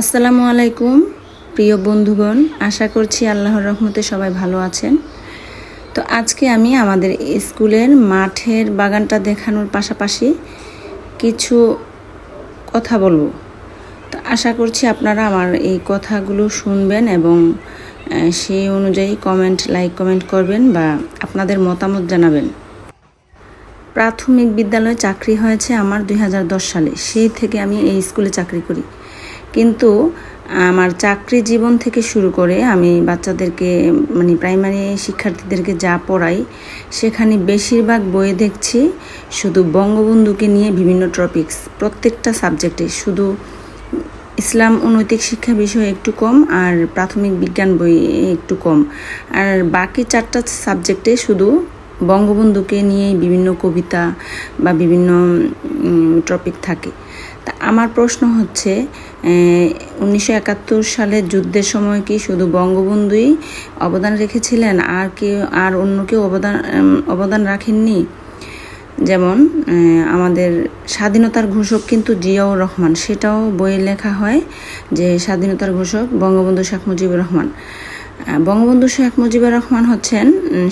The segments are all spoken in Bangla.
আসসালামু আলাইকুম, প্রিয় বন্ধুগণ। আশা করছি আল্লাহর রহমতে সবাই ভালো আছেন। তো আজকে আমি আমাদের স্কুলের মাঠের বাগানটা দেখানোর পাশাপাশি কিছু কথা বলব। তো আশা করছি আপনারা আমার এই কথাগুলো শুনবেন এবং সেই অনুযায়ী কমেন্ট, লাইক কমেন্ট করবেন বা আপনাদের মতামত জানাবেন। প্রাথমিক বিদ্যালয়ে চাকরি হয়েছে আমার দুই হাজার দশ সালে। সেই থেকে আমি এই স্কুলে চাকরি করি। কিন্তু আমার চাকরি জীবন থেকে শুরু করে আমি বাচ্চাদেরকে মানে প্রাইমারি শিক্ষার্থীদেরকে যা পড়াই, সেখানে বেশিরভাগ বইয়ে দেখছি শুধু বঙ্গবন্ধুকে নিয়ে বিভিন্ন টপিকস প্রত্যেকটা সাবজেক্টে শুধু ইসলাম ও নৈতিক শিক্ষা বিষয়ে একটু কম আর প্রাথমিক বিজ্ঞান বই একটু কম। আর বাকি চারটা সাবজেক্টে শুধু বঙ্গবন্ধুকে নিয়েই বিভিন্ন কবিতা বা বিভিন্ন টপিক থাকে। আমার প্রশ্ন হচ্ছে উনিশশো একাত্তর সালের যুদ্ধের সময় কি শুধু বঙ্গবন্ধুই অবদান রেখেছিলেন? আর কি আর অন্য কেউ অবদান অবদান রাখেননি? যেমন আমাদের স্বাধীনতার ঘোষক কিন্তু জিয়াউর রহমান। সেটাও বইয়ে লেখা হয় যে স্বাধীনতার ঘোষক বঙ্গবন্ধু শেখ মুজিবুর রহমান। বঙ্গবন্ধু শেখ মুজিবুর রহমান হচ্ছেন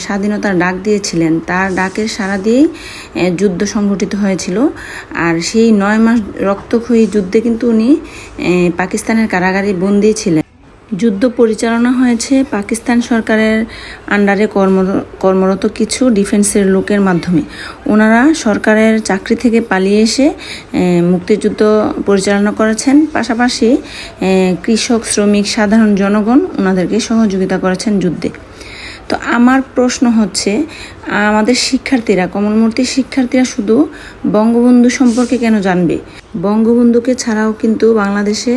স্বাধীনতার ডাক দিয়েছিলেন। তার ডাকের সাড়া দিয়েই যুদ্ধ সংঘটিত হয়েছিল। আর সেই নয় মাস রক্তক্ষয়ী যুদ্ধে কিন্তু উনি পাকিস্তানের কারাগারে বন্দী ছিলেন। যুদ্ধ পরিচালনা হয়েছে পাকিস্তান সরকারের আন্ডারে কর্ম, কর্মরত কিছু ডিফেন্সের লোকের মাধ্যমে। ওনারা সরকারের চাকরি থেকে পালিয়ে এসে মুক্তিযুদ্ধ পরিচালনা করেছেন। পাশাপাশি কৃষক, শ্রমিক, সাধারণ জনগণ ওনাদেরকে সহযোগিতা করেছেন যুদ্ধে। তো আমার প্রশ্ন হচ্ছে, আমাদের শিক্ষার্থীরা কমলমূর্তির শিক্ষার্থীরা শুধু বঙ্গবন্ধু সম্পর্কে কেন জানবে? বঙ্গবন্ধুকে ছাড়াও কিন্তু বাংলাদেশে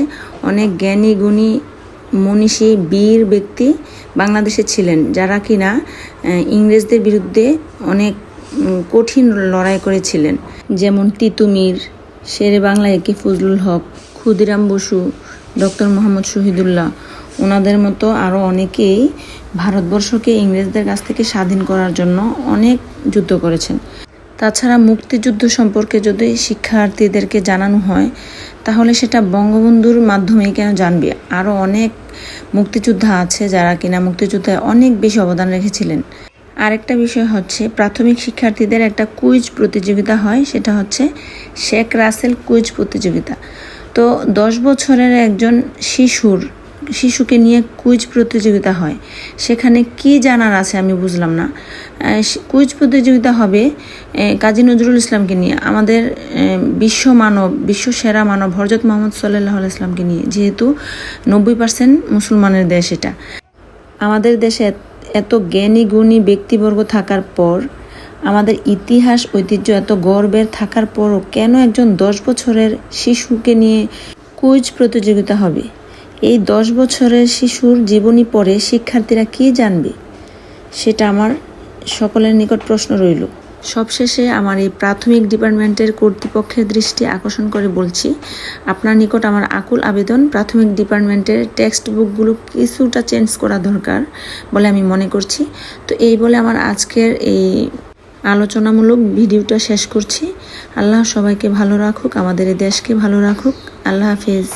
অনেক জ্ঞানী, গুণী মনীষী বীর ব্যক্তি বাংলাদেশে ছিলেন, যারা কিনা ইংরেজদের বিরুদ্ধে অনেক কঠিন লড়াই করেছিলেন। যেমন Titumir Sher-e Bangla A K Fazlul Huq, Khudiram Bose, doctor Mohammad Shahidullah, ওনাদের মতো আরও অনেকেই ভারতবর্ষকে ইংরেজদের কাছ থেকে স্বাধীন করার জন্য অনেক যুদ্ধ করেছেন। তাছাড়া মুক্তিযুদ্ধ সম্পর্কে যদি শিক্ষার্থীদেরকে জানানো হয় তাহলে সেটা বঙ্গবন্ধুর মাধ্যমেই কেন জানবে? আরও অনেক মুক্তিযোদ্ধা আছে যারা কিনা মুক্তিযুদ্ধে অনেক বেশি অবদান রেখেছিলেন। আরেকটা বিষয় হচ্ছে, প্রাথমিক শিক্ষার্থীদের একটা কুইজ প্রতিযোগিতা হয়, সেটা হচ্ছে শেখ রাসেল কুইজ প্রতিযোগিতা। তো দশ বছরের একজন শিশুর শিশুকে নিয়ে কুইজ প্রতিযোগিতা হয়। সেখানে কি জানার আছে আমি বুঝলাম না। কুইজ প্রতিযোগিতা হবে কাজী নজরুল ইসলামকে নিয়ে। আমাদের বিশ্ব মানব, বিশ্ব সেরা মানব হরজত মোহাম্মদ সাল্লাহ ইসলামকে নিয়ে। যেহেতু নব্বই পার্সেন্ট মুসলমানের দেশ এটা। আমাদের দেশে এত- জ্ঞানী, গুণী ব্যক্তিবর্গ থাকার পর, আমাদের ইতিহাস, ঐতিহ্য এত গর্বের থাকার পরও কেন একজন দশ বছরের শিশুকে নিয়ে কুইজ প্রতিযোগিতা হবে? এই দশ বছরের শিশুর জীবনী পড়ে শিক্ষার্থীরা কি জানবে? সেটা আমার সকলের নিকট প্রশ্ন রইল। সবশেষে আমার এই প্রাথমিক ডিপার্টমেন্টের কর্তৃপক্ষের দৃষ্টি আকর্ষণ করে বলছি, আপনার নিকট আমার আকুল আবেদন, প্রাথমিক ডিপার্টমেন্টের টেক্সট বুকগুলো কিছুটা চেঞ্জ করা দরকার বলে আমি মনে করছি। তো এই বলে আমার আজকের এই আলোচনামূলক ভিডিওটা শেষ করছি। আল্লাহ সবাইকে ভালো রাখুক, আমাদের এই দেশকে ভালো রাখুক। আল্লাহ হাফেজ।